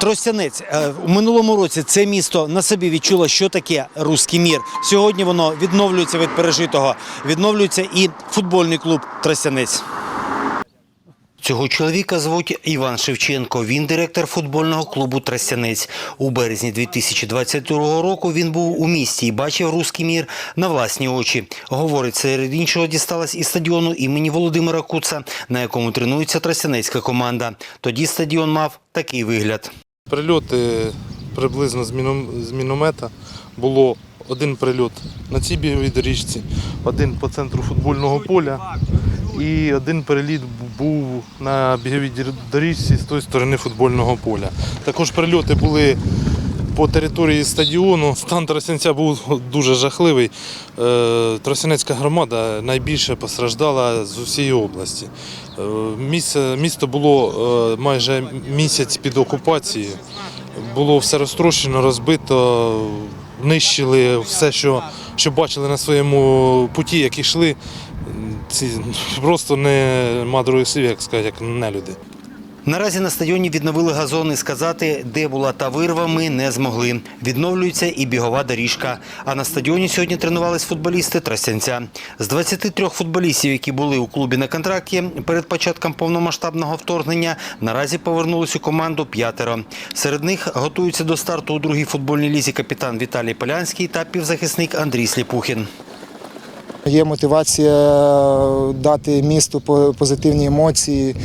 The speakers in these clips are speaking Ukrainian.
Тростянець Е, у минулому році це місто на собі відчуло, що таке руський мір. Сьогодні воно відновлюється від пережитого. Відновлюється і футбольний клуб Тростянець. Цього чоловіка звуть Іван Шевченко. Він директор футбольного клубу Тростянець. У березні 2022 року він був у місті і бачив руський мір на власні очі. Говорить, серед іншого дісталось і стадіону імені Володимира Куца, на якому тренується тростянецька команда. Тоді стадіон мав такий вигляд. Прильоти приблизно з, міномета було один прильот на цій біговій доріжці, один по центру футбольного поля і один переліт був на біговій доріжці з тої сторони футбольного поля. Також прильоти були по території стадіону. Стан Тростянця був дуже жахливий. Е, Тростянецька громада найбільше постраждала з усієї області. Е, місто було е, майже місяць під окупацією. Було все розтрощено, розбито, нищили все, що, що бачили на своєму путі, як йшли. Ці просто нема других слів, як сказати, як не люди. Наразі на стадіоні відновили газони. Сказати, де була та вирва, ми не змогли. Відновлюється і бігова доріжка. А на стадіоні сьогодні тренувались футболісти Тростянця. З 23 футболістів, які були у клубі на контракті перед початком повномасштабного вторгнення, наразі повернулись у команду п'ятеро. Серед них готуються до старту у другій футбольній лізі капітан Віталій Полянський та півзахисник Андрій Сліпухін. Є мотивація дати місту позитивні емоції.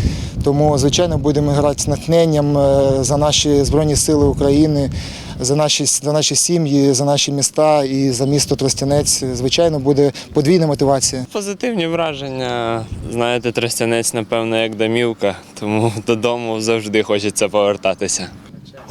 Тому, звичайно, будемо грати з натхненням е, за наші Збройні Сили України, за наші, за наші сім'ї, за наші міста і за місто Тростянець. Звичайно, буде подвійна мотивація. Позитивні враження. Знаєте, Тростянець, напевно, як домівка, тому додому завжди хочеться повертатися.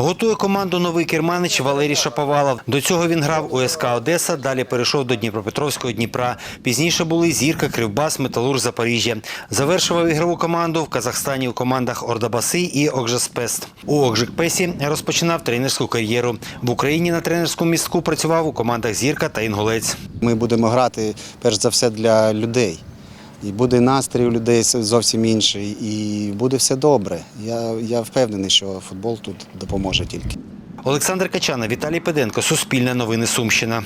Готує команду новий керманич Валерій Шаповалов. До цього він грав у СК Одеса, далі перейшов до Дніпропетровського Дніпра. Пізніше були Зірка, Кривбас, Металург, Запоріжжя. Завершував ігрову команду в Казахстані у командах Ордабаси і Окжеспест. У Окжикпесі розпочинав тренерську кар'єру. В Україні на тренерському містку працював у командах Зірка та Інгулець. Ми будемо грати перш за все для людей. І буде настрій у людей зовсім інший, і буде все добре. Я, я впевнений, що футбол тут допоможе тільки. Олександр Качана, Віталій Педенко, Суспільне новини Сумщина.